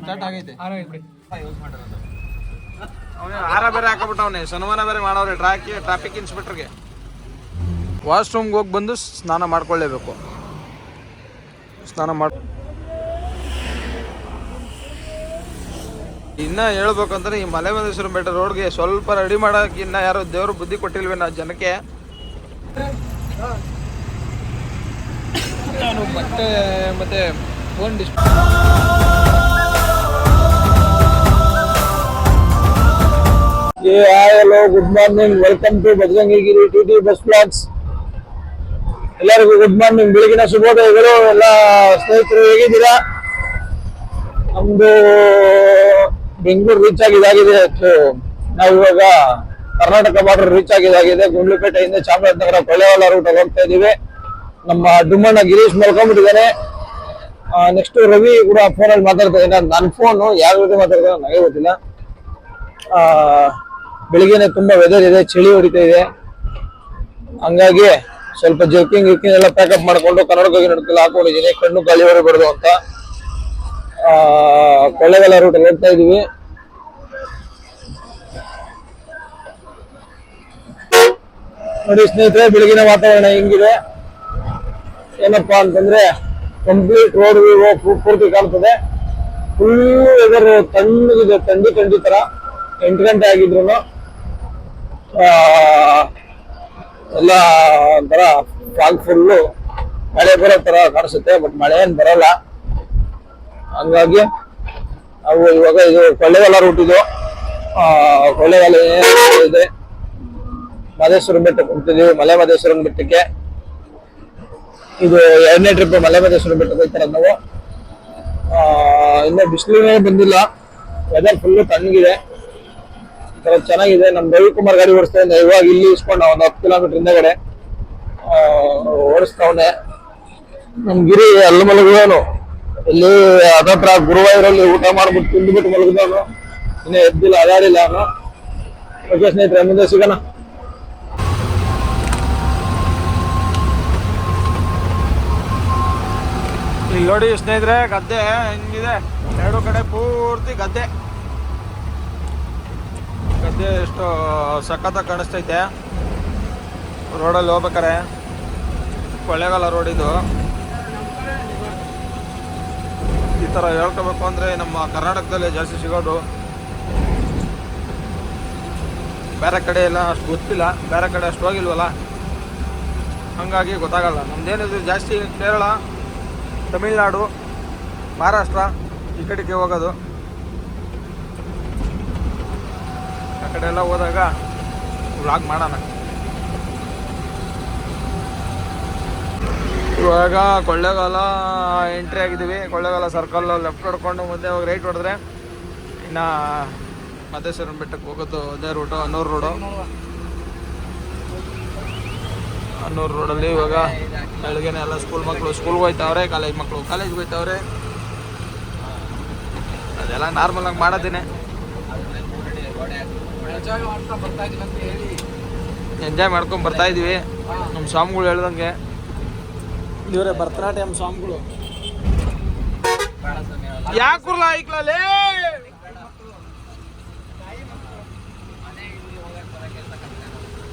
Start ಆಗೈತೆ. ಹಾರ ಬೇರೆ ಹಾಕಬಿಟ್ಟವನೆ ಸನ್ಮಾನ ಬೇರೆ ಮಾಡವ್ರೆ. Track traffic ಇನ್ಸ್ಪೆಕ್ಟರ್ಗೆ. ವಾಶ್ರೂಮ್ಗೆ ಹೋಗಿ ಬಂದು ಸ್ನಾನ ಮಾಡ್ಕೊಳ್ಳೇಬೇಕು. ಸ್ನಾನ ಮಾಡ್ ಇನ್ನ ಹೇಳ್ಬೇಕಂದ್ರೆ ಈ ಮಲೆ ಮಂದೇಶ್ವರ ಬೆಟ್ಟ ರೋಡ್ಗೆ ಸ್ವಲ್ಪ ರೆಡಿ ಮಾಡೋಕೆ ಇನ್ನ ಯಾರು ದೇವ್ರ ಬುದ್ಧಿ ಕೊಟ್ಟಿಲ್ವೇನೋ ಜನಕ್ಕೆ. ನಾನು ಮತ್ತೆ ಮತ್ತೆ phone dish hello good morning welcome to Bajarangigiri T T bus blogs ಎಲ್ಲರಿಗೂ ಗುಡ್ ಮಾರ್ನಿಂಗ್ ಬೆಳಗಿನ ಶುಭೋದಯಗಳು. ಎಲ್ಲ ಸ್ನೇಹಿತರು ಹೇಗಿದ್ದೀರಾ? ನಮ್ದು ಬೆಂಗಳೂರು ರೀಚ್ ಆಗಿದಾಗಿದೆ ನಾವು ಇವಾಗ ಕರ್ನಾಟಕ ಬಾರ್ಡರ್ ರೀಚ್ ಆಗಿದಾಗಿದೆ ಗುಂಡ್ಲುಪೇಟೆಯಿಂದ ಚಾಮರಾಜನಗರ ಕೊಳ್ಳೇವಾಲ ರೂಟ್ ಹೋಗ್ತಾ ಇದೀವಿ ನಮ್ಮ ಡುಮ್ಮಣ್ಣ ಗಿರೀಶ್ ಮಲ್ಕೊಂಡ್ಬಿಟ್ಟಿದ್ದಾನೆ. ನೆಕ್ಸ್ಟ್ ರವಿ ಕೂಡ ಫೋನಲ್ಲಿ ಮಾತಾಡ್ತಾ ಇದ್ದಾನೆ ನನ್ನ ಫೋನು ಯಾರ ಜೊತೆ ಮಾತಾಡ್ತಾರೆ ನನಗೆ ಗೊತ್ತಿಲ್ಲ. ಬೆಳಿಗ್ಗೆನೆ ತುಂಬಾ ವೆದರ್ ಇದೆ, ಚಳಿ ಹೊಡಿತಾ ಇದೆ. ಹಂಗಾಗಿ ಸ್ವಲ್ಪ ಜರ್ಕಿಂಗ್ ಗಿರ್ಕಿಂಗ್ ಎಲ್ಲ ಪ್ಯಾಕಪ್ ಮಾಡ್ಕೊಂಡು ಕನ್ನಡಕ್ಕಾಗಿ ನಡ್ಕಲ್ಲ ಹಾಕೊಂಡಿದ್ದೀನಿ. ಕಣ್ಣು ಗಾಳಿ ಹೊರಬಾರ್ದು ಅಂತ. ರೂಟಲ್ಲಿ ರೂಟ್ ಹೋಗ್ತಾ ಇದೀವಿ ನೋಡಿ ಸ್ನೇಹಿತರೆ ಬೆಳಗಿನ ವಾತಾವರಣ ಹೆಂಗಿದೆ? ಏನಪ್ಪಾ ಅಂತಂದ್ರೆ ಕಂಪ್ಲೀಟ್ ರೋಡ್ ಪೂರ್ತಿ ಕಾಣ್ತದೆ. ಫುಲ್ ವೆದರ್ ತಣ್ಣಗಿದೆ ತಂಡಿ ತಂಡಿ ತರ. ಎಂಟು ಗಂಟೆ ಆಗಿದ್ರು ಎಲ್ಲ ಒಂಥರ ಫಾಗ್ ಫುಲ್ಲು ಮಳೆ ಬರೋ ತರ ಕಾಣಿಸುತ್ತೆ ಬಟ್ ಮಳೆ ಏನು ಬರಲ್ಲ. ಹಂಗಾಗಿ ನಾವು ಇವಾಗ ಇದು ಕೊಳ್ಳೆಗಾಲ ರೂಟ್ ಇದು. ಕೊಳ್ಳೆಗಾಲ ಇದೆ ಮಹದೇಶ್ವರ ಬೆಟ್ಟಕ್ಕೆ ಹೋಗ್ತಿದೀವಿ. ಮಲೆ ಮಹದೇಶ್ವರನ ಬೆಟ್ಟಕ್ಕೆ. ಇದು ಎರಡನೇ ಟ್ರಿಪ್ ಮಲೆ ಮಹದೇಶ್ವರ ಬೆಟ್ಟಕ್ಕೆ ಹೋಗ್ತಾರೆ ನಾವು ಇನ್ನೂ ಬಿಸಿಲೇ ಬಂದಿಲ್ಲ. ವೆದರ್ ಫುಲ್ ತಣ್ಣಗಿದೆ. ಥರ ಚೆನ್ನಾಗಿದೆ. ನಮ್ ರವಿಕುಮಾರ್ ಗಾಡಿ ಓಡಿಸ್ತಾ ಇವಾಗ ಇಲ್ಲಿ ಇಸ್ಕೊಂಡ ಒಂದು ಹತ್ತು ಕಿಲೋಮೀಟರ್ ಹಿಂದೆಗಡೆ ಓಡಿಸ್ತಾವನೆ ನಮ್ ಗಿರಿ ಅಲ್ಲಿ ಮಲಗಿದವನು ಇಲ್ಲಿ ಅದತ್ರ ಗುರುವಾಯೂರಲ್ಲಿ ಊಟ ಮಾಡ್ಬಿಟ್ಟು ತಿಂದ್ಬಿಟ್ಟು ಮಲಗಿದವನು. ಇನ್ನೂ ಎದ್ದಿಲ್ಲ, ಅದಾಡಿಲ್ಲ ಅವನು. ಸ್ನೇಹಿತರೆ, ಮುಂದೆ ಸಿಗೋಣ. ನೋಡಿ ಸ್ನೇಹಿತರೆ, ಗದ್ದೆ ಹೆಂಗಿದೆ? ಎರಡು ಕಡೆ ಪೂರ್ತಿ ಗದ್ದೆ. ಗದ್ದೆ ಎಷ್ಟು ಸಖತ್ತಾಗಿ ಕಾಣಿಸ್ತೈತೆ. ರೋಡಲ್ಲಿ ಹೋಗ್ಬೇಕಾರೆ ಕೊಳ್ಳೇಗಾಲ ರೋಡ್ ಇದು. ಈ ಥರ ಹೇಳ್ಕೋಬೇಕು ಅಂದರೆ ನಮ್ಮ ಕರ್ನಾಟಕದಲ್ಲಿ ಜಾಸ್ತಿ ಸಿಗೋದು. ಬೇರೆ ಕಡೆ ಎಲ್ಲ ಅಷ್ಟು ಗೊತ್ತಿಲ್ಲ. ಬೇರೆ ಕಡೆ ಅಷ್ಟು ಹೋಗಿಲ್ವಲ್ಲ? ಹಾಗಾಗಿ ಗೊತ್ತಾಗಲ್ಲ. ನಮ್ದೇನಿದ್ರು ಜಾಸ್ತಿ ಕೇರಳ ತಮಿಳ್ನಾಡು, ಮಹಾರಾಷ್ಟ್ರ, ಈ ಕಡೆಗೆ ಹೋಗೋದು. ಆ ಕಡೆ ಎಲ್ಲ ಹೋದಾಗ ವ್ಲಾಗ್ ಮಾಡೋಣ. ಇವಾಗ ಕೊಳ್ಳೇಗಾಲ ಎಂಟ್ರಿ ಆಗಿದ್ದೀವಿ. ಕೊಳ್ಳೇಗಾಲ ಸರ್ಕಲ್ ಲೆಫ್ಟ್ ಹೊಡ್ಕೊಂಡು ಮುಂದೆ ಹೋಗಿ ರೈಟ್ ಹೊಡೆದ್ರೆ ಇನ್ನು ಮಹದೇಶ್ವರನ ಬೆಟ್ಟಕ್ಕೆ ಹೋಗೋದು ಅದೇ ರೂಟು ಅನ್ನೂರು ರೋಡು ಅನ್ನೂರು ರೋಡಲ್ಲಿ ಇವಾಗ ಬೆಳಗ್ಗೆನೆ ಎಲ್ಲ ಸ್ಕೂಲ್ ಮಕ್ಕಳು ಸ್ಕೂಲ್ಗೆ ಹೋಯ್ತಾವ್ರೆ ಕಾಲೇಜ್ ಮಕ್ಕಳು ಕಾಲೇಜ್ಗೆ ಹೋಯ್ತಾವ್ರೆ. ಅದೆಲ್ಲ ನಾರ್ಮಲ್ ಆಗಿ ಮಾಡೋದೇನೆ. ಎಂಜಾಯ್ ಮಾಡ್ಕೊಂಡು ಬರ್ತಾ ಇದೀವಿ. ನಮ್ಮ ಸ್ವಾಮಿಗಳು ಹೇಳ್ದಂಗೆ. ಇವರೇ ಭರತನಾಟ್ಯಂ ಸ್ವಾಮಿಗಳು. ಯಾಕುರ್ಲ ಐಕ್ಲೇ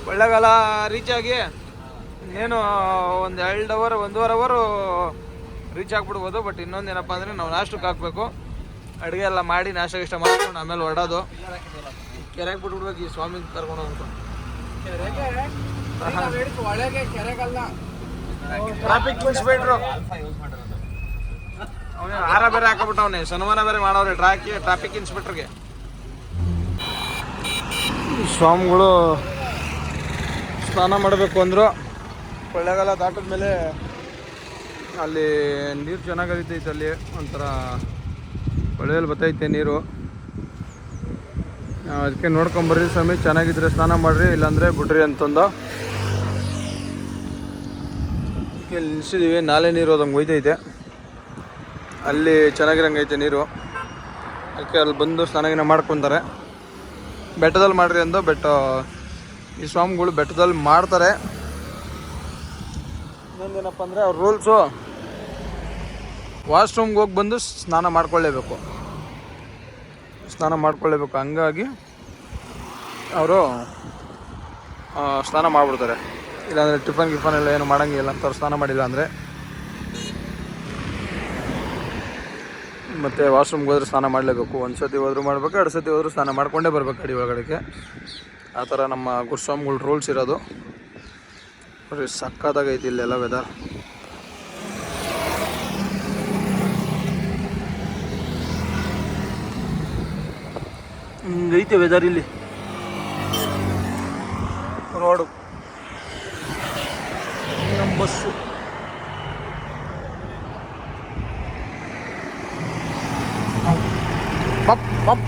ಒಳ್ಳೆಗಾಲ ರೀಚ್ ಆಗಿ ಏನು ಒಂದು ಎರಡು ಅವರ್ ಒಂದೂವರೆ ಅವರು ರೀಚ್ ಆಗ್ಬಿಡ್ಬೋದು ಬಟ್ ಇನ್ನೊಂದು ಇನ್ನೊಂದೇನಪ್ಪ ಅಂದರೆ ನಾವು ನಾಷ್ಟಕ್ಕೆ ಹಾಕಬೇಕು. ಅಡುಗೆ ಎಲ್ಲ ಮಾಡಿ ನಾಷ್ಟ ಇಷ್ಟ ಮಾಡ್ಕೊಂಡು ಆಮೇಲೆ ಹೊಡೋದು. ಕೆರೆಗೆ ಬಿಟ್ಬಿಡ್ಬೇಕು ಈ ಸ್ವಾಮಿ ಕರ್ಕೊಂಡು ಹೋಗ್ಬಿಟ್ಟು. ಟ್ರಾಫಿಕ್ ಮುಗಿಸ್ಬೇಡ್ರು ಅವನೇ ಹಾರ ಬೇರೆ ಹಾಕಬಿಟ್ಟವನೆ ಸನ್ಮಾನ ಬೇರೆ ಮಾಡವ್ರೆ. ಟ್ರಾಕಿ ಟ್ರಾಫಿಕ್ ಇನ್ಸ್ಪೆಕ್ಟರ್ಗೆ ಸ್ವಾಮಿಗಳು ಸ್ನಾನ ಮಾಡಬೇಕು ಅಂದರು. ಕೊಳ್ಳೇಗಾಲ ದಾಟಿದ ಮೇಲೆ ಅಲ್ಲಿ ನೀರು ಚೆನ್ನಾಗಿ ಹರಿತೈತೆ ಅಲ್ಲಿ. ಒಂಥರ ಕೊಳ್ಳೆಯಲ್ಲಿ ಬರ್ತೈತೆ ನೀರು. ಅದಕ್ಕೆ ನೋಡ್ಕೊಂಬರ್ರಿ ಸ್ವಾಮಿ, ಚೆನ್ನಾಗಿದ್ರೆ ಸ್ನಾನ ಮಾಡ್ರಿ, ಇಲ್ಲಾಂದರೆ ಬಿಡ್ರಿ ಅಂತಂದು. ಇಲ್ಲಿ ನಿಲ್ಸಿದ್ದೀವಿ ನಾಲೆ ನೀರು ಅದಂಗೆ ಹೋಯ್ತೈತೆ ಅಲ್ಲಿ ಚೆನ್ನಾಗಿರಂಗೈತೆ ನೀರು. ಅದಕ್ಕೆ ಅಲ್ಲಿ ಬಂದು ಸ್ನಾನಗಿನ ಮಾಡ್ಕೊತಾರೆ. ಬೆಟ್ಟದಲ್ಲಿ ಮಾಡ್ರಿ ಅಂದು ಬೆಟ್ಟ ಈ ಸ್ವಾಮಿಗಳು ಬೆಟ್ಟದಲ್ಲಿ ಮಾಡ್ತಾರೆ. ಇನ್ನೊಂದೇನಪ್ಪ ಅಂದರೆ ಅವ್ರ ರೂಲ್ಸು ವಾಶ್ರೂಮ್ಗೆ ಹೋಗಿ ಬಂದು ಸ್ನಾನ ಮಾಡ್ಕೊಳ್ಳೇಬೇಕು. ಸ್ನಾನ ಮಾಡ್ಕೊಳ್ಳೇಬೇಕು. ಹಂಗಾಗಿ ಅವರು ಸ್ನಾನ ಮಾಡಿಬಿಡ್ತಾರೆ. ಇಲ್ಲಾಂದರೆ ಟಿಫನ್ ಗಿಫನ್ ಎಲ್ಲ ಏನು ಮಾಡೋಂಗಿಲ್ಲ ಅಂತ ಅವ್ರು ಸ್ನಾನ ಮಾಡಿಲ್ಲ ಅಂದರೆ. ಮತ್ತು ವಾಶ್ರೂಮ್ಗೆ ಹೋದ್ರೆ ಸ್ನಾನ ಮಾಡಲೇಬೇಕು. ಒಂದು ಸತಿ ಹೋದ್ರೂ ಮಾಡಬೇಕು, ಎರಡು ಸತಿ ಹೋದ್ರೂ ಸ್ನಾನ ಮಾಡಿಕೊಂಡೇ ಬರ್ಬೇಕು ಅಡಿ ಒಳಗಡೆಗೆ. ಆ ಥರ ನಮ್ಮ ಗುರುಸ್ವಾಮಿಗಳ ರೂಲ್ಸ್ ಇರೋದು. ನೋಡ್ರಿ ಸಕ್ಕತ್ತಾಗೈತಿ ಇಲ್ಲೆಲ್ಲ ವೆದರ್ ಹಿಂಗೈತೆ ವೆದರ್ ಇಲ್ಲಿ. ರೋಡು ನಮ್ಮ ಬಸ್ಸು ಪಪ್ ಪಪ್.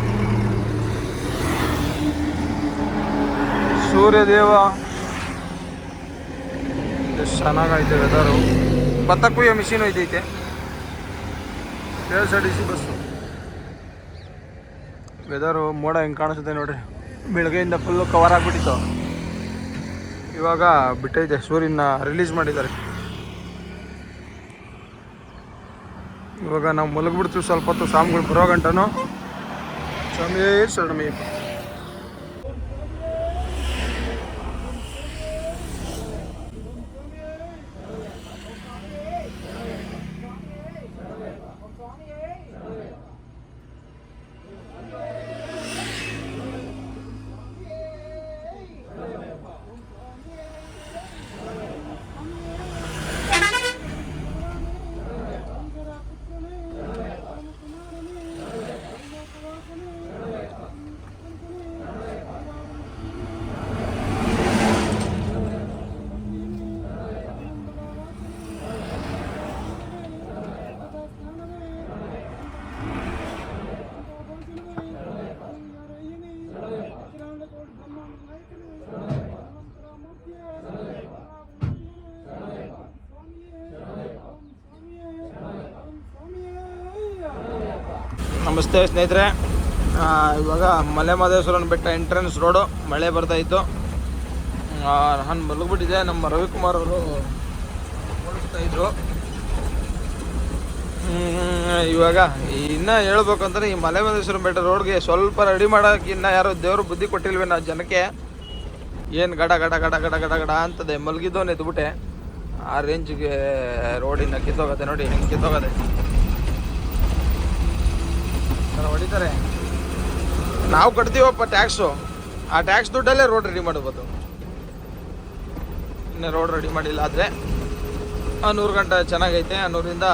ಸೂರ್ಯದೇವ. ಎಷ್ಟು ಚೆನ್ನಾಗೈತೆ ವೆದರು ಭತ್ತ ಕುಯ್ಯೋ machine ಐತೈತೆ K S R T C bus weather ಮೋಡ ಹೆಂಗೆ ಕಾಣಿಸುತ್ತೆ ನೋಡ್ರಿ. ಬೆಳಗ್ಗೆಯಿಂದ ಫುಲ್ಲು ಕವರ್ ಆಗಿಬಿಟ್ಟಿತ್ತು. ಇವಾಗ ಬಿಟ್ಟೈತೆ ಸೂರ್ಯನ ರಿಲೀಸ್ ಮಾಡಿದ್ದಾರೆ. ಇವಾಗ ನಾವು ಮಲಗಿಬಿಡ್ತೀವಿ, ಸ್ವಲ್ಪ ಹೊತ್ತು ಸ್ವಾಮಿಗಳು ಬರೋ ಗಂಟನೂ. ಸಮಯ ಶರಣಮಯ್ಯಪ್ಪ ನಮಸ್ತೆ ಸ್ನೇಹಿತರೆ. ಇವಾಗ ಮಲೆ ಮಹದೇಶ್ವರನ ಬೆಟ್ಟ ಎಂಟ್ರೆನ್ಸ್ ರೋಡು ಮಳೆ ಬರ್ತಾ ಇತ್ತು. ನಾನು ಮಲಗಿಬಿಟ್ಟಿದೆ ನಮ್ಮ ರವಿಕುಮಾರ್ ಅವರು ಓಡಿಸ್ತಾ ಇದ್ರು. ಇವಾಗ ಇನ್ನೂ ಹೇಳ್ಬೇಕಂದ್ರೆ ಈ ಮಲೆ ಮಹದೇಶ್ವರನ ಬೆಟ್ಟ ರೋಡ್ಗೆ ಸ್ವಲ್ಪ ರೆಡಿ ಮಾಡೋಕೆ ಇನ್ನ ಯಾರು ದೇವರು ಬುದ್ಧಿ ಕೊಟ್ಟಿಲ್ವೇನೋ ನಾವು ಜನಕ್ಕೆ. ಏನು ಗಡ ಗಡ ಗಡ ಗಡ ಗಡ ಗಡ ಅಂತದೆ. ಮಲಗಿದ್ದವನೇ ಎದ್ಬಿಟ್ಟೆ. ಆ ರೇಂಜ್ಗೆ ರೋಡಿನ ಕಿತ್ತೋಗತ್ತೆ ನೋಡಿ. ಹೆಂಗೆ ಕಿತ್ತೋಗತ್ತೆ? ಹೊಡಿತಾರೆ. ನಾವು ಕಟ್ತೀವಪ್ಪ ಟ್ಯಾಕ್ಸು. ಆ ಟ್ಯಾಕ್ಸ್ ದುಡ್ಡಲ್ಲೇ ರೋಡ್ ರೆಡಿ ಮಾಡ್ಬೋದು. ಇನ್ನು ರೋಡ್ ರೆಡಿ ಮಾಡಿಲ್ಲ ಆದರೆ ನೂರು ಗಂಟೆ ಚೆನ್ನಾಗೈತೆ, ನೂರಿಂದ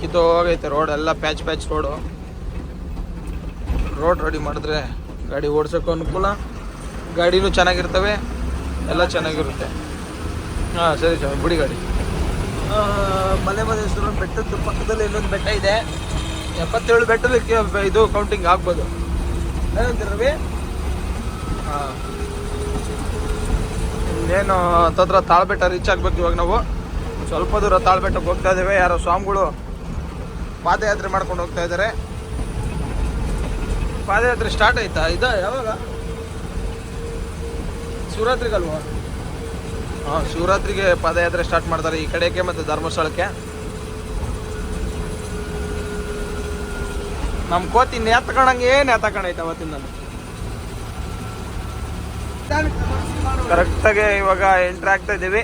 ಕಿತ್ತೋಗೈತೆ ರೋಡ್ ಎಲ್ಲ patch patch road road ready ಮಾಡಿದ್ರೆ ಗಾಡಿ ಓಡ್ಸೋಕ್ಕೂ ಅನುಕೂಲ. ಗಾಡಿನೂ ಚೆನ್ನಾಗಿರ್ತವೆ, ಎಲ್ಲ ಚೆನ್ನಾಗಿರುತ್ತೆ. ಹಾಂ, ಸರಿ ಸರ್ ಬಿಡಿ ಗಾಡಿ. ಮಲೆ ಮಹದೇಶ್ವರ ಬೆಟ್ಟದ ಪಕ್ಕದಲ್ಲಿ ಇನ್ನೊಂದು ಬೆಟ್ಟ ಇದೆ. ಎಪ್ಪತ್ತೇಳು ಬೆಟ್ಟದಲ್ಲಿ ಇದು ಕೌಂಟಿಂಗ್ ಆಗ್ಬೋದು. ರವಿ? ಹಾಂ. ಇನ್ನೇನು ಹತ್ತತ್ರ ತಾಳ್ಬೆಟ್ಟ ರೀಚ್ ಆಗ್ಬೇಕು ಇವಾಗ ನಾವು. ಸ್ವಲ್ಪ ದೂರ ತಾಳ್ಬೆಟ್ಟಕ್ಕೆ ಹೋಗ್ತಾ ಇದ್ದೇವೆ. ಯಾರೋ ಸ್ವಾಮಿಗಳು ಪಾದಯಾತ್ರೆ ಮಾಡ್ಕೊಂಡು ಹೋಗ್ತಾ ಇದ್ದಾರೆ. ಪಾದಯಾತ್ರೆ ಸ್ಟಾರ್ಟ್ ಆಯ್ತಾ? ಇದ ಯಾವಾಗ? ಶಿವರಾತ್ರಿಗಲ್ವಾ? ಹಾಂ, ಶಿವರಾತ್ರಿಗೆ ಪಾದಯಾತ್ರೆ ಸ್ಟಾರ್ಟ್ ಮಾಡ್ತಾರೆ ಈ ಕಡೆಗೆ ಮತ್ತು ಧರ್ಮಸ್ಥಳಕ್ಕೆ. ನಮ್ಮ ಕೋತಿ ಎತ್ಕೊಂಡಂಗೆ ಏನು ಎತ್ತಕೊಂಡೈತೆ ಅವತ್ತಿಂದ? ಕರೆಕ್ಟಾಗಿ ಇವಾಗ ಎಂಟ್ರ್ ಆಗ್ತಾ ಇದ್ದೀವಿ.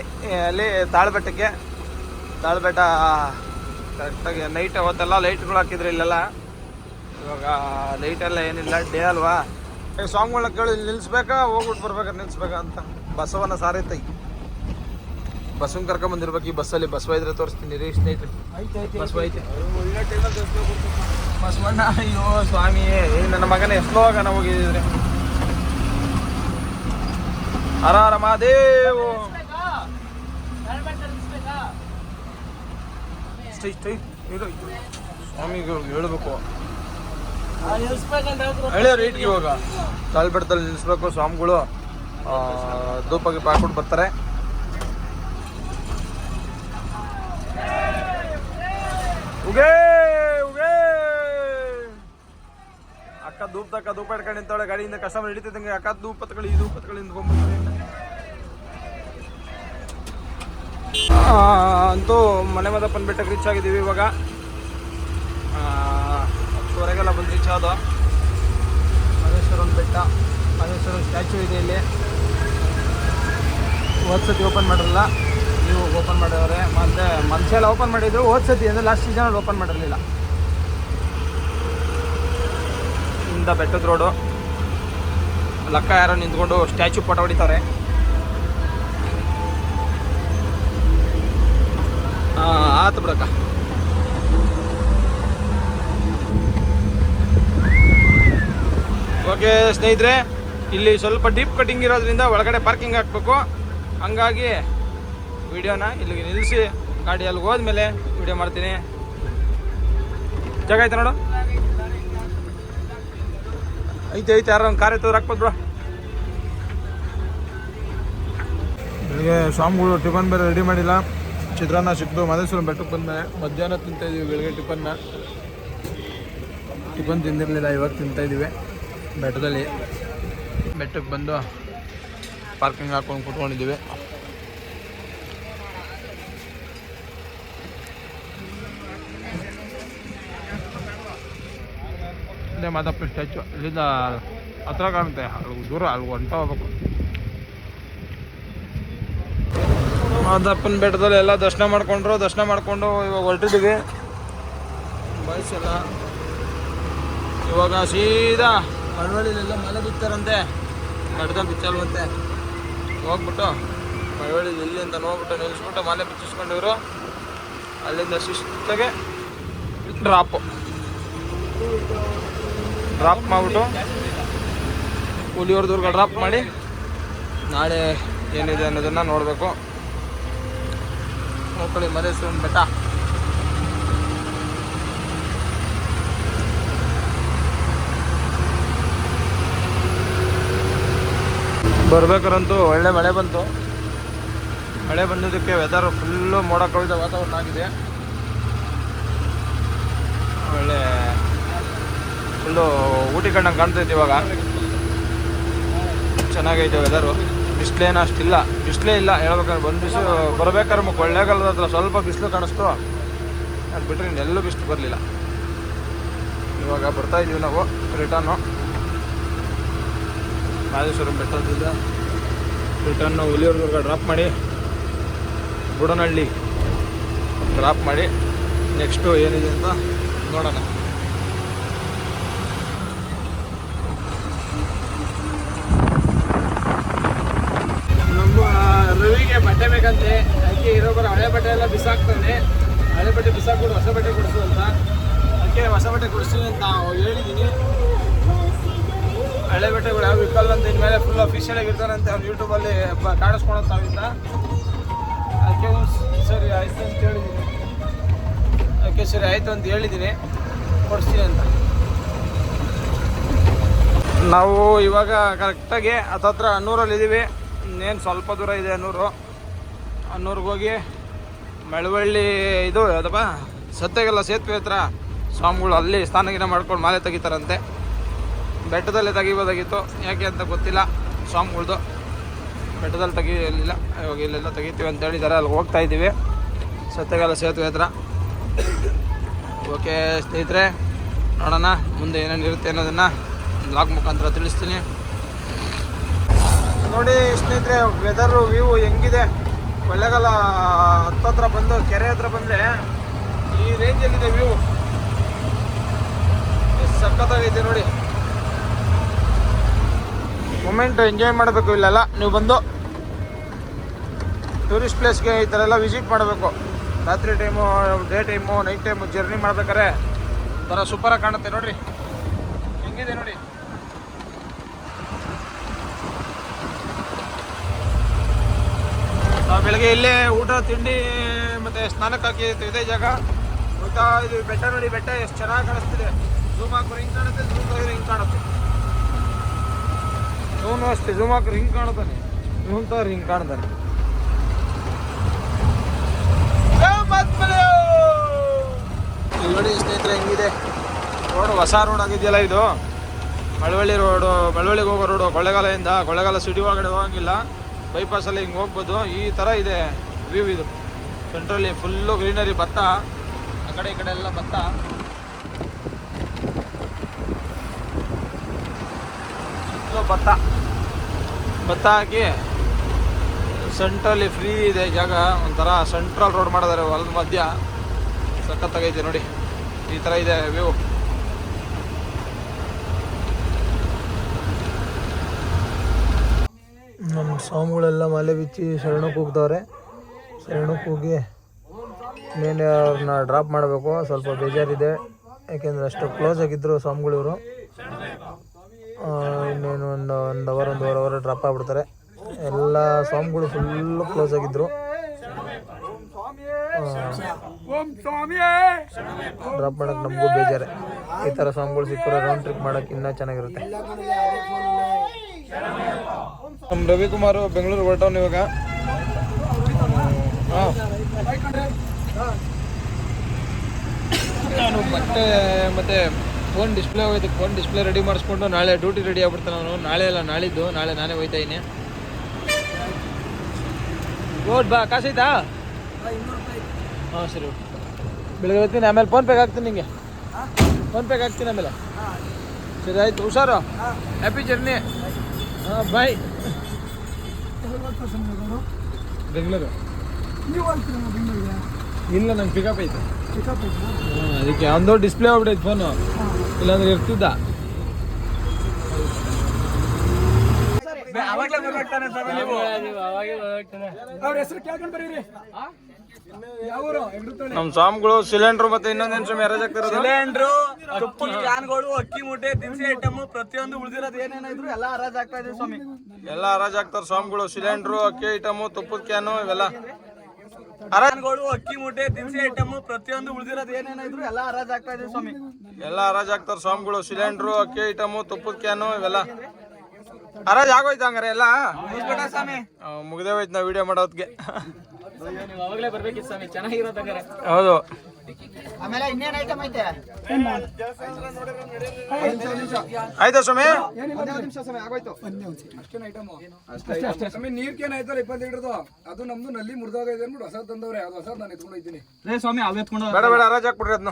ಅಲ್ಲಿ ತಾಳ್ಬೆಟ್ಟಕ್ಕೆ. ತಾಳ್ಬೆಟ್ಟ ಕರೆಕ್ಟಾಗಿ ನೈಟ್ ಅವತ್ತೆಲ್ಲ ಲೈಟ್ಗಳು ಹಾಕಿದ್ರು ಇಲ್ಲೆಲ್ಲ. ಇವಾಗ ಲೈಟ್ ಎಲ್ಲ ಏನಿಲ್ಲ ಡೇ ಅಲ್ವಾ? ಸಾಂಗ್ಗಳನ್ನ ಕೇಳಿ ಇಲ್ಲಿ ನಿಲ್ಸ್ಬೇಕಾ ಹೋಗ್ಬಿಟ್ಟು ಬರ್ಬೇಕಾ ನಿಲ್ಲಿಸ್ಬೇಕಾ ಅಂತ. ಬಸವನ ಸಾರೈತೈ ಬಸವನ್ ಕರ್ಕೊಂಡ್ ಬಂದಿರ್ಬೇಕು ಈ ಬಸ್ಸಲ್ಲಿ ಬಸವ ಇದ್ರೆ ತೋರಿಸ್ತೀನಿ ರೀ ಸ್ನೇಹಿತರೆ. ಬಸವ ಐತೆ. ಬಸವಣ್ಣ ಅಯ್ಯೋ ಸ್ವಾಮಿ ನನ್ನ ಮಗನ ಎಷ್ಟೋ ಗನ ಹೋಗಿದ್ರೆ ಹರಾರ ಹರ ಮಹಾದೇವ್. ಸ್ಟೈ ಸ್ಟೈ ಇರು ಸ್ವಾಮಿಗೆ ಹೇಳ್ಬೇಕು. ಹಳೆ ರೇಟ್ಗೆ ಇವಾಗ ತಾಳ್ಬೆಟ್ಟದಲ್ಲಿ ನಿಲ್ಲಿಸ್ಬೇಕು ಸ್ವಾಮಿಗಳು. ಧೂಪಾಗಿ ಧೂಪ, ಗೀಪ ಹಾಕ್ಬಿಟ್ಟು ಬರ್ತಾರೆ. ಉಗೇ ಉಗೇ ಅಕ್ಕ ಧೂಪ ತಕ್ಕ ಧೂಪ ನಿಂತವಳೆ ಗಾಡಿಯಿಂದ ಕಸ್ಟಮರ್ ಹಿಡಿತಿದ್ದಂಗೆ ಅಕ್ಕ ಧೂಪ ತಗೊಳ್ಳಿ ಈ ಧೂಪ ಆ, ಅಂತೂ ಮನೆ ಮದಪ್ಪನ ಬೆಟ್ಟಕ್ಕೆ ರೀಚ್ ಆಗಿದ್ದೀವಿ ಇವಾಗ. ಹತ್ತುವರೆಗೆಲ್ಲ ಬಂದು ರೀಚ್ ಆದ ಮಹೇಶ್ವರನ ಬೆಟ್ಟ ಮಹೇಶ್ವರನ ಸ್ಟ್ಯಾಚು ಇದೆ ಇಲ್ಲಿ. ಹೋದ್ ಸತಿ ಓಪನ್ ಮಾಡಿರಲ್ಲ ನೀವು ಓಪನ್ ಮಾಡಿದವ್ರೆ. ಮತ್ತೆ ಮನ್ಸೆಲ್ಲ ಓಪನ್ ಮಾಡಿದ್ರು ಹೋದ್ ಸತಿ ಅಂದರೆ ಲಾಸ್ಟ್ ಸೀಸನಲ್ಲಿ ಓಪನ್ ಮಾಡಿರಲಿಲ್ಲ. ಇಂದ ಬೆಟ್ಟದ ರೋಡು. ಲಕ್ಕ ಯಾರೋ ನಿಂತ್ಕೊಂಡು ಸ್ಟ್ಯಾಚು ಫೋಟೋ ಹೊಡಿತಾರೆ. ಆತು ಬಿಡಕ್ಕ. ಓಕೆ ಸ್ನೇಹಿತರೆ, ಇಲ್ಲಿ ಸ್ವಲ್ಪ ಡೀಪ್ ಕಟ್ಟಿಂಗ್ ಇರೋದ್ರಿಂದ ಒಳಗಡೆ ಪಾರ್ಕಿಂಗ್ ಹಾಕ್ಬೇಕು. ಹಂಗಾಗಿ ವಿಡಿಯೋನ ಇಲ್ಲಿಗೆ ನಿಲ್ಲಿಸಿ ಗಾಡಿ ಅಲ್ಲಿಗೆ ಹೋದ್ಮೇಲೆ ವಿಡಿಯೋ ಮಾಡ್ತೀನಿ. ಜಾಗ ಆಯ್ತಾ ನೋಡು? ಐತೆ ಐತೆ ಯಾರೋ ಒಂದು ಕಾರ್ ಎತ್ತೋರು ಹಾಕ್ಬೋದು ಬೆಳಿಗ್ಗೆ ಸ್ವಾಮಿಗಳು ಟಿಫನ್ ಬೇರೆ ರೆಡಿ ಮಾಡಿಲ್ಲ. ಚಿತ್ರಾನ್ನ ಸಿಕ್ತು ಮದೇಶ್ವರ ಬೆಟ್ಟಕ್ಕೆ ಬಂದೆ. ಮಧ್ಯಾಹ್ನ ತಿಂತಾ ಇದೀವಿ ಬೆಳಿಗ್ಗೆ ಟಿಫನ್ನ. ಟಿಫನ್ ತಿಂದಿರಲಿಲ್ಲ, ಇವಾಗ ತಿಂತಾ ಇದ್ದೀವಿ ಬೆಟ್ಟದಲ್ಲಿ. ಬೆಟ್ಟಕ್ಕೆ ಬಂದು ಪಾರ್ಕಿಂಗ್ ಹಾಕೊಂಡು ಕುತ್ಕೊಂಡಿದ್ದೀವಿ ಇಲ್ಲೇ ಮಾದಪ್ಪ ಸ್ಟ್ಯಾಚು ಇಲ್ಲಿಂದ ಹತ್ರ ಕಾಣುತ್ತೆ. ಅಲ್ಲಿ ದೂರ, ಅಲ್ಲಿ ಹೊಂಟ ಹೋಗ್ಬೇಕು. ಮಾದಪ್ಪನ ಬೆಟ್ಟದಲ್ಲಿ ಎಲ್ಲ ದರ್ಶನ ಮಾಡಿಕೊಂಡ್ರು, ದರ್ಶನ ಮಾಡಿಕೊಂಡು ಇವಾಗ ಹೊರಟಿದ್ದೀವಿ. ಬಸ್ ಇವಾಗ ಸೀದಾ ಮಳವಳ್ಳಿಲೆಲ್ಲ ಮಳೆ ಬಿತ್ತಾರಂತೆ. ಬೆಟ್ಟದಲ್ಲಿ ಬಿಚ್ಚಲ್ವಂತೆ. ಹೋಗ್ಬಿಟ್ಟು ಮಳವಳ್ಳಿ ಎಲ್ಲಿ ಅಂತ ನೋಡ್ಬಿಟ್ಟು ನಿಲ್ಲಿಸ್ಬಿಟ್ಟು ಮಳೆ ಬಿಚ್ಚಿಸ್ಕೊಂಡಿದ್ರು. ಅಲ್ಲಿಂದ ಶಿಸ್ತಾಗೆ ಡ್ರಾಪು ಡ್ರಾಪ್ ಮಾಡಿಬಿಟ್ಟು ಹುಲಿಯೂರ್ದುರ್ಗ ಡ್ರಾಪ್ ಮಾಡಿ ನಾಳೆ ಏನಿದೆ ಅನ್ನೋದನ್ನು ನೋಡಬೇಕು. ನೋಡ್ಕೊಳ್ಳಿ ಮದೇಶ್ವರನ ಬೆಟ್ಟ. ಬರ್ಬೇಕಾರಂತೂ ಒಳ್ಳೆ ಮಳೆ ಬಂತು. ಮಳೆ ಬಂದಿದ್ದಕ್ಕೆ ವೆದರ್ ಫುಲ್ಲು ಮೋಡ ಕವಿದ ವಾತಾವರಣ ಆಗಿದೆ. ಒಳ್ಳೆ ಫುಲ್ಲು ಊಟಿ ಕಂಡಂಗೆ ಕಾಣ್ತೈತೆ ಇವಾಗ. ಚೆನ್ನಾಗೈತೆ ವೆದರು ಬಿಸಿಲೇನು ಅಷ್ಟಿಲ್ಲ. ಬಿಸಿಲೇ ಇಲ್ಲ. ಹೇಳ್ಬೇಕಾದ್ರೆ ಒಂದು ಬಿಸಿ, ಬರ್ಬೇಕಾದ್ರೆ ಮಗ ಕೊಳ್ಳೇಗಾಲದ ಹತ್ರ ಸ್ವಲ್ಪ ಬಿಸಿಲು ಕಾಣಿಸ್ತು. ಅದು ಬಿಟ್ಟರೆ ಇನ್ನೆಲ್ಲೂ ಬಿಸಿಲು ಬರಲಿಲ್ಲ. ಇವಾಗ ಬರ್ತಾ ಇದ್ದೀವಿ ನಾವು ರಿಟರ್ನು ರಾಜೇಶ್ವರಂ ಬೆಟ್ಟದಿಂದ ರಿಟರ್ನು ಹುಲಿಯೂರ್ದುರ್ಗ ಡ್ರಾಪ್ ಮಾಡಿ ಬುಡನಹಳ್ಳಿ ಡ್ರಾಪ್ ಮಾಡಿ. ನೆಕ್ಸ್ಟು ಏನಿದೆ ಅಂತ ನೋಡೋಣ ನಮ್ಮ ರವಿಗೆ ಬಟ್ಟೆ ಬೇಕಂತೆ ಅದಕ್ಕೆ ಇರೋ ಬರೋ ಹಳೆ ಬಟ್ಟೆ ಎಲ್ಲ ಬಿಸಾಕ್ತಾನೆ. ಹಳೆ ಬಟ್ಟೆ ಬಿಸಾಕ್ಬಿಟ್ಟು ಹೊಸ ಬಟ್ಟೆ ಕೊಡಿಸು ಅಂತ. ಅದಕ್ಕೆ ಹೊಸ ಬಟ್ಟೆ ಕೊಡಿಸ್ತೀನಿ ಅಂತ ಹೇಳಿದ್ದೀನಿ ಹಳೆ ಬಟ್ಟೆಗಳು ಯಾವ ವಿಕಲ್ ಅಂತ ಇನ್ಮೇಲೆ ಫುಲ್ ಅಫಿಷಿಯಲ್ ಆಗಿರ್ತಾರಂತೆ ಅವ್ನು ಯೂಟ್ಯೂಬಲ್ಲಿ ಕಾಣಿಸ್ಕೊಳೋದು ನಾವಿಂದ ಅದಕ್ಕೆ ಸರಿ, ಆಯ್ತು ಅಂತ ಹೇಳಿದ್ದೀನಿ ಅದಕ್ಕೆ ಸರಿ, ಆಯಿತು ಅಂತ ಹೇಳಿದ್ದೀನಿ ಕೊಡಿಸ್ತೀನಿ ಅಂತ. ನಾವು ಇವಾಗ ಕರೆಕ್ಟಾಗಿ ಹತ್ತತ್ರ ಹನ್ನೂರಲ್ಲಿ ಇದ್ದೀವಿ ಇನ್ನೇನು ಸ್ವಲ್ಪ ದೂರ ಇದೆ ಹನ್ನೂರು ಹೋಗಿ ಮೆಳವಳ್ಳಿ ಇದು ಯಾವ್ದಪ್ಪ? ಸತ್ಯಗೆಲ್ಲ ಸೇತುವೆ ಹತ್ರ ಸ್ವಾಮಿಗಳು ಅಲ್ಲಿ ಸ್ನಾನಗಿನ ಮಾಡ್ಕೊಂಡು ಮಾಲೆ ತೆಗಿತಾರಂತೆ. ಬೆಟ್ಟದಲ್ಲಿ ತೆಗಿಬೋದಾಗಿತ್ತು. ಯಾಕೆ ಅಂತ ಗೊತ್ತಿಲ್ಲ ಸ್ವಾಮಿಗಳ್ದು. ಬೆಟ್ಟದಲ್ಲಿ ತೆಗಿಯಲಿಲ್ಲ. ಇವಾಗ ಇಲ್ಲೆಲ್ಲ ತೆಗಿತೀವಿ ಅಂತ ಹೇಳಿದ್ದಾರೆ ಅಲ್ಲಿ ಹೋಗ್ತಾ ಇದ್ದೀವಿ. ಸತ್ಯಗಾಲ ಸೇತುವೆ ಹತ್ರ. ಓಕೆ ಸ್ನೇಹಿತರೆ, ನೋಡೋಣ ಮುಂದೆ ಏನೇನು ಇರುತ್ತೆ ಅನ್ನೋದನ್ನು ಬ್ಲಾಗ್ ಮುಖಾಂತರ ತಿಳಿಸ್ತೀನಿ. ನೋಡಿ ಸ್ನೇಹಿತರೆ ವೆದರು ವ್ಯೂ ಹೆಂಗಿದೆ? ಕೊಳ್ಳೆಗಾಲ ಹತ್ತತ್ರ ಬಂದು ಕೆರೆ ಹತ್ರ ಬಂದರೆ ಈ ರೇಂಜಲ್ಲಿದೆ ವ್ಯೂ ಸಖತ್ತಾಗೈತೆ ನೋಡಿ. ಮೂಮೆಂಟ್ ಎಂಜಾಯ್ ಮಾಡಬೇಕು ಇಲ್ಲೆಲ್ಲ. ನೀವು ಬಂದು ಟೂರಿಸ್ಟ್ ಪ್ಲೇಸ್ಗೆ ಈ ಥರ ಎಲ್ಲ ವಿಸಿಟ್ ಮಾಡಬೇಕು. ರಾತ್ರಿ time day time night time journey ಮಾಡ್ಬೇಕಾದ್ರೆ ಒಂಥರ ಸೂಪರಾಗಿ ಕಾಣುತ್ತೆ ನೋಡಿರಿ. ಹೆಂಗಿದೆ ನೋಡಿ? ಬೆಳಗ್ಗೆ ಇಲ್ಲೇ ಊಟ, ತಿಂಡಿ, ಮತ್ತು ಸ್ನಾನಕ್ಕಾಗಿ ಇದೆ ಜಾಗ. ಊಟ ಇದು ಬೆಟ್ಟ ನೋಡಿ, ಬೆಟ್ಟ ಎಷ್ಟು ಚೆನ್ನಾಗಿ ಕಾಣಿಸ್ತಿದೆ. ಝೂಮ್ ಹಾಕಿದ್ರೆ ಹಿಂಗೆ ಕಾಣುತ್ತೆ ಝೂಮ್ ಹಾಕಿದ್ರೆ ಹಿಂಗೆ ಕಾಣುತ್ತೆ. ಇವನು ಅಷ್ಟೇ ಝೂಮ್ ಹಾಕಿದ್ರೆ ಹಿಂಗೆ ಕಾಣುತ್ತಾನೆ. ಇವನು ತವ್ರು ಹಿಂಗೆ ಕಾಣ್ತಾನೆ. ನೋಡಿ ಸ್ನೇಹಿತರೆ, ಹೆಂಗಿದೆ. ರೋಡ್ ಹೊಸ ರೋಡ್ ಆಗಿದೆಯಲ್ಲ ಇದು? ಮಳವಳ್ಳಿ ರೋಡು ಮಳವಳ್ಳಿಗೆ ಹೋಗೋ ರೋಡು ಕೊಳ್ಳೆಗಾಲದಿಂದ. ಕೊಳ್ಳೆಗಾಲ ಸಿಟಿ ಒಳಗಡೆ ಹೋಗಂಗಿಲ್ಲ. ಬೈಪಾಸಲ್ಲಿ ಹಿಂಗೆ ಹೋಗ್ಬೋದು. ಈ ತರ ಇದೆ ವ್ಯೂ ಇದು. ಸೆಂಟ್ರಲ್ಲಿ ಫುಲ್ಲು ಗ್ರೀನರಿ ಭತ್ತ. ಆ ಕಡೆ ಈ ಕಡೆ ಎಲ್ಲ ಭತ್ತ. ಭತ್ತ. ಭತ್ತ ಹಾಕಿ ಸೆಂಟ್ರಲ್ಲಿ ಫ್ರೀ ಇದೆ ಜಾಗ. ಒಂಥರ ಸೆಂಟ್ರಲ್ ರೋಡ್ ಮಾಡಿದ್ದಾರೆ ಹೊಲದ ಮಧ್ಯ. ಸಖತ್ತಾಗೈತೆ ನೋಡಿ. ಈ ಥರ ಇದೆ ವ್ಯೂ ನಮ್ಮ ಸ್ವಾಮಿಗಳೆಲ್ಲ ಮಲೆ ಬಿಚ್ಚಿ ಶರಣಕ್ಕೆ ಹೋಗ್ತವ್ರೆ. ಶರಣಕ್ಕೆ ಹೋಗಿ ಮೇಲೆ ಅವ್ರನ್ನ ಡ್ರಾಪ್ ಮಾಡಬೇಕು. ಸ್ವಲ್ಪ ಬೇಜಾರಿದೆ. ಯಾಕೆಂದರೆ ಅಷ್ಟು ಕ್ಲೋಸ್ ಆಗಿದ್ದರು ಸ್ವಾಮಿಗಳು ಇವರು ಇನ್ನೇನು ಒಂದು ಒಂದು ಅವರ್ ಒಂದೂವರೆ ಅವರ್ ಡ್ರಾಪ್ ಆಗಿಬಿಡ್ತಾರೆ. ಎಲ್ಲ ಸ್ವಾಮಿಗಳು ಫುಲ್ಲು ಕ್ಲೋಸ್ ಆಗಿದ್ದರು ಡ್ರಾಪ್ ಮಾಡಕ್ಕೆ ನಮಗೂ ಬೇಜಾರೆ. ಈ ಥರ ಸ್ವಾಮಿಗಳು ಸಿಕ್ಕರೆ ರೌಂಡ್ ಟ್ರಿಪ್ ಮಾಡೋಕ್ಕೆ ಇನ್ನೂ ಚೆನ್ನಾಗಿರುತ್ತೆ. ನಮ್ಮ ರವಿಕುಮಾರ್ ಬೆಂಗಳೂರು ಹೊರಟವ್ನ ಇವಾಗ. ಹಾಂ. ನಾನು ಬಟ್ಟೆ ಮತ್ತೆ ಫೋನ್ ಡಿಸ್ಪ್ಲೇ ಹೋಯ್ತು ಫೋನ್ ಡಿಸ್ಪ್ಲೇ ರೆಡಿ ಮಾಡಿಸ್ಕೊಂಡು ನಾಳೆ ಡ್ಯೂಟಿ ರೆಡಿ ಆಗ್ಬಿಡ್ತಾನೆ ನಾನು. ನಾಳೆ ಅಲ್ಲ ನಾಳಿದ್ದು. ನಾಳೆ ನಾನೇ ಹೋಯ್ತಾ ಇದ್ದೀನಿ ಓಟ್ ಬಾ ಕಾಸೈತಾ ಹಾಂ ಸರಿ ಓಕೆ. ಬೆಳಗ್ಗೆ ಹೋಗ್ತೀನಿ ಆಮೇಲೆ ಫೋನ್ ಪೇಗೆ ಹಾಕ್ತೀನಿ ನಿಂಗೆ. ಫೋನ್ ಪೇಗೆ ಹಾಕ್ತೀನಿ ಆಮೇಲೆ. ಸರಿ ಆಯ್ತು. ಹುಷಾರು? ಹ್ಯಾಪಿ ಜರ್ನಿ ಹಾಂ ಬಾಯ್ ಬೆಂಗಳೂರು. ಇಲ್ಲ ನಂಗೆ ಪಿಕಪ್ ಐತೆ. ಅದಕ್ಕೆ ಒಂದು ಡಿಸ್ಪ್ಲೇ ಹೋಗ್ಬಿಟ್ಟೈತೆ ಫೋನು ಇಲ್ಲಾಂದ್ರೆ ಇರ್ತಿದ್ದ. ನಮ್ಮ ಸ್ವಾಮಿಗಳು ಸಿಲಿಂಡರ್ ಮತ್ತೆ ಇನ್ನೊಂದೇನು ಮ್ಯಾರೇಜ್ ಆಗ್ತಾರೆ ಸಿಲಿಂಡ್ರು ತುಪ್ಪದ ಕ್ಯಾನ್ಗಳು ಅಕ್ಕಿ ಮುಟ್ಟೆ ದಿನಸಿ ಐಟಮ್ ಪ್ರತಿಯೊಂದು ಉಳಿದಿರೋದು ಏನೇನಿದ್ರು ಎಲ್ಲ ಹರಾಜ್ ಆಗ್ತಾ ಇದೆ ಸ್ವಾಮಿ. ಎಲ್ಲ ಹರಾಜ್ ಆಗ್ತಾರೆ ಸ್ವಾಮಿಗಳು. ಸಿಲಿಂಡ್ರು ಅಕ್ಕಿ ಐಟಮ್ ತುಪ್ಪದ ಕ್ಯಾನು ಇವೆಲ್ಲ. ಕ್ಯಾನ್ಗಳು ಅಕ್ಕಿ ಮುಟ್ಟೆ ದಿನಸಿ ಐಟಮ್ ಪ್ರತಿಯೊಂದು ಉಳಿದಿರೋದು ಏನೇನಿದ್ರು ಎಲ್ಲ ಹರಾಜ್ ಆಗ್ತಾ ಇದೆ ಸ್ವಾಮಿ. ಎಲ್ಲ ಹರಾಜ್ ಆಗ್ತಾರೆ ಸ್ವಾಮಿಗಳು. ಸಿಲಿಂಡ್ರು ಅಕ್ಕಿ ಐಟಮ್ ತುಪ್ಪದ ಕ್ಯಾನು ಇವೆಲ್ಲ. ಹರಾಜ್ ಆಗೋಯ್ತು ಹಂಗಾರೆ ಎಲ್ಲ? ಸ್ವಾಮಿ. ಮುಗ್ದೇ ಹೋಯ್ತು ನಾವು ವಿಡಿಯೋ ಮಾಡೋದ್ಗೆ ಹೌದು. ಆಮೇಲೆ ಇನ್ನೇನ್ ಐಟಮ್ ಐತೆ? ಆಯ್ತಾ ಸ್ವಾಮಿ? ನಿಮಿಷ ಸ್ವಾಮಿ ಆಗೋಯ್ತು. ಸ್ವಾಮಿ ನೀರ್ ಕೇನ್ ಆಯ್ತಲ್ಲ ಇಪ್ಪತ್ತು ಲೀಟರ್ದು? ಅದು ನಮ್ದು ನಲ್ಲಿ ಹೊಸ ತಂದವ್ರೆ ಅದು ಹೊಸ ನಾನು ಎತ್ಕೊಂಡು ರೇ ಸ್ವಾಮಿ ಅವ್ ಎತ್ಕೊಂಡು ಬೇಡ ಬೇಡ ಹರಾಜ್ ಹಾಕ್ಬಿಡ್ರಿ ಅದನ್ನ.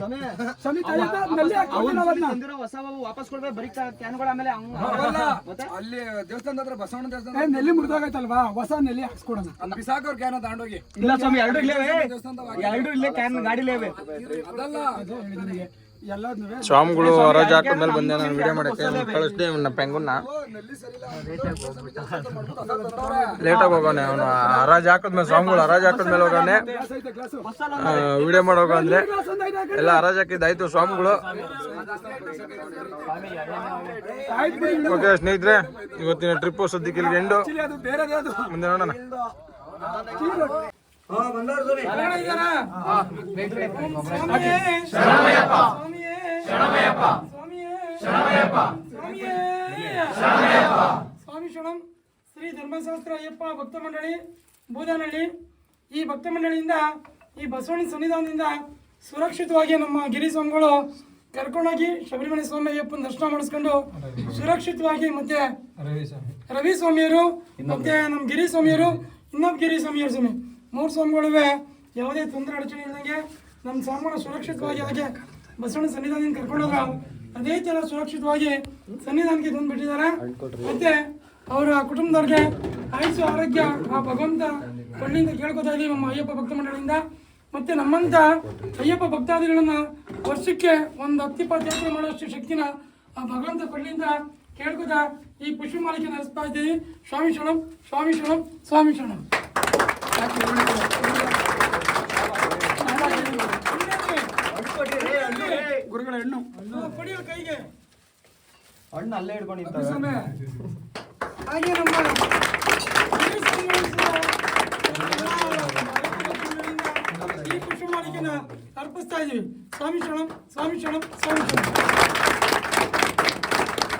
ತಂದಿರೋ ಹೊಸ ವಾಪಸ್ ಕೊಡ್ಬೇಕು ಬರೀ ಕ್ಯಾನ್ಗಳು ಆಮೇಲೆ ಅಲ್ಲಿ ದೇವಸ್ಥಾನದ ಹತ್ರ ಬಸವಣ್ಣ ದೇವಸ್ಥಾನ ನೆಲ್ಲಿ ಮುರಿದೋಗೈತಲ್ವಾ? ಹೊಸ ನೆಲ್ಲಿ ಹಾಕ್ಸ್ಕೊಡೋಣ. ಅದು ಕ್ಯಾನ್ ಕ್ಯಾನ ತಗೊಂಡೋಗಿ ಇಲ್ಲ ಸ್ವಾಮಿ ಎರಡು ಇಲ್ಲೇ. ಎರಡು ಇಲ್ಲೇ ಕ್ಯಾನ್ ಗಾಡಿಲೇ ಇವೆ. ಸ್ವಾಮಿಗಳು ಹರಾಜ್ ಹಾಕಿದ್ಮೇಲೆ ಬಂದೆ, ನಾನು ವಿಡಿಯೋ ಮಾಡಕ್ಕೆ ಕಳಿಸ್ದೆ ಇವನ್ನ ಪೆಂಗುನ್ನ. ಲೇಟಾಗಿ ಹೋಗೋನೆ ಅವನು. ಹರಾಜ್ ಹಾಕಿದ್ಮೇಲೆ ಸ್ವಾಮಿಗಳು ಹರಾಜ್ ಹಾಕಿದ್ಮೇಲೆ ಹೋಗೋನೆ ವಿಡಿಯೋ ಮಾಡೋಗ ಅಂದ್ರೆ ಎಲ್ಲ ಹರಾಜ್ ಹಾಕಿದ್ದಾಯ್ತು ಸ್ವಾಮಿಗಳು. ಓಕೆ ಸ್ನೇಹಿತರೆ, ಇವತ್ತಿನ ಟ್ರಿಪ್ಪು ಸದ್ಯಕ್ಕೆ ಇಲ್ಲಿ ಎಂಡು ಮುಂದೆ ನೋಡೋಣ. ಸ್ವಾಮಿ. ಶರಣಂ. ಶ್ರೀ ಧರ್ಮಶಾಸ್ತ್ರ ಅಯ್ಯಪ್ಪ ಭಕ್ತ ಮಂಡಳಿ ಬೂದನಹಳ್ಳಿ. ಈ ಭಕ್ತ ಮಂಡಳಿಯಿಂದ ಈ ಬಸವಣ್ಣ ಸನ್ನಿಧಾನದಿಂದ ಸುರಕ್ಷಿತವಾಗಿ ನಮ್ಮ ಗಿರಿ ಸ್ವಾಮಿಗಳು ಕರ್ಕೊಂಡೋಗಿ ಶಬರಿಮಲೆ ಸ್ವಾಮಿ ಅಯ್ಯಪ್ಪನ ದರ್ಶನ ಮಾಡಿಸ್ಕೊಂಡು ಸುರಕ್ಷಿತವಾಗಿ ಮತ್ತೆ ರವಿ ಸ್ವಾಮಿಯರು ಮತ್ತೆ ನಮ್ಮ ಗಿರಿ ಸ್ವಾಮಿಯರು ಇನ್ನೊಬ್ಬ ಗಿರಿ ಸ್ವಾಮಿಯವರು ಸ್ವಾಮಿ. ಮೂರು ಸ್ವಾಮಿಗಳಿವೆ, ಯಾವುದೇ ತೊಂದರೆ ಅಡಚಣೆ ಇಲ್ಲದಂಗೆ ನಮ್ಮ ಸ್ವಾಮಿಗಳು ಸುರಕ್ಷಿತವಾಗಿ ಅದಕ್ಕೆ ಬಸವಣ್ಣ ಸನ್ನಿಧಾನದಿಂದ ಕರ್ಕೊಂಡೋದ್ರ ಅದೇ ಥರ ಸುರಕ್ಷಿತವಾಗಿ ಸನ್ನಿಧಾನಕ್ಕೆ ತಂದುಬಿಟ್ಟಿದ್ದಾರೆ ಮತ್ತೆ ಅವರ ಕುಟುಂಬದವ್ರಿಗೆ ಆಯುಷು ಆರೋಗ್ಯ ಆ ಭಗವಂತ ಕಣ್ಣಿಂದ ಕೇಳ್ಕೊತಾ ಇದ್ದೀವಿ ನಮ್ಮ ಅಯ್ಯಪ್ಪ ಭಕ್ತ ಮಂಡಳಿಯಿಂದ. ಮತ್ತೆ ನಮ್ಮಂತ ಅಯ್ಯಪ್ಪ ಭಕ್ತಾದಿಗಳನ್ನ ವರ್ಷಕ್ಕೆ ಒಂದು ಹತ್ತಿಪ್ಪತ್ತು ಯಾತ್ರೆ ಮಾಡುವಷ್ಟು ಶಕ್ತಿನ ಆ ಭಗವಂತ ಕಣ್ಣಿಂದ ಕೇಳ್ಕೊತಾ ಈ ಪುಷ್ಪ ಮಾಲಿಕೆ ನಡೆಸ್ತಾ ಇದ್ದೀವಿ ಸ್ವಾಮಿ ಶರಣಂ ಸ್ವಾಮಿ ಶರಣಂ ಸ್ವಾಮಿ ಶರಣಂ. ಗುರುಗಳ ಹೆಣ್ಣು ಕೈಗೆ ಹಣ್ಣು ಅಲ್ಲೇ ಹಿಡ್ಕೊಂಡಿರ್ತಾರೆ ಸ್ವಾಮಿ ಹಾಗೆ ನಮ್ಮ ಈ ಅರ್ಪಿಸ್ತಾ ಇದೀವಿ ಸ್ವಾಮಿ ಶರಣಂ ಸ್ವಾಮಿ ಶರಣಂ ಸ್ವಾಮಿ ಶರಣಂ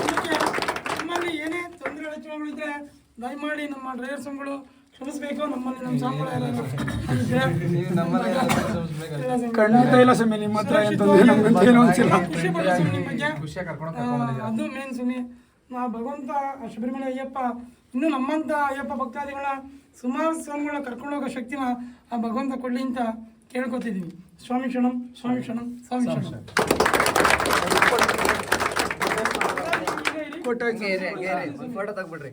ಅದಕ್ಕೆ ನಮ್ಮಲ್ಲಿ ದಯಮಾಡಿ ನಮ್ಮ ಡ್ರೈವರ್ ನಮ್ಮಲ್ಲಿ ನಮ್ಮ ಸುಮ್ಮನೆ ನಿಮ್ಮ ಖುಷಿ ಅದು ಮೇನ್ ನಾ ಭಗವಂತ ಸುಬ್ರಹ್ಮಣ್ಯ ಅಯ್ಯಪ್ಪ ಇನ್ನು ನಮ್ಮಂತ ಅಯ್ಯಪ್ಪ ಭಕ್ತಾದಿಗಳ ಸುಮಾರು ಸ್ವಾಮಿಗಳ ಕರ್ಕೊಂಡು ಹೋಗೋ ಶಕ್ತಿನ ಆ ಭಗವಂತ ಕೊಡ್ಲಿ ಅಂತ ಕೇಳ್ಕೊತಿದ್ದೀವಿ ಸ್ವಾಮಿ ಕ್ಷಣಂ ಸ್ವಾಮಿ ಕ್ಷಣಂ ಸ್ವಾಮಿ ಕ್ಷಣಂ ಫೋಟೋ ತೆಗ್ಬಿಡ್ರಿ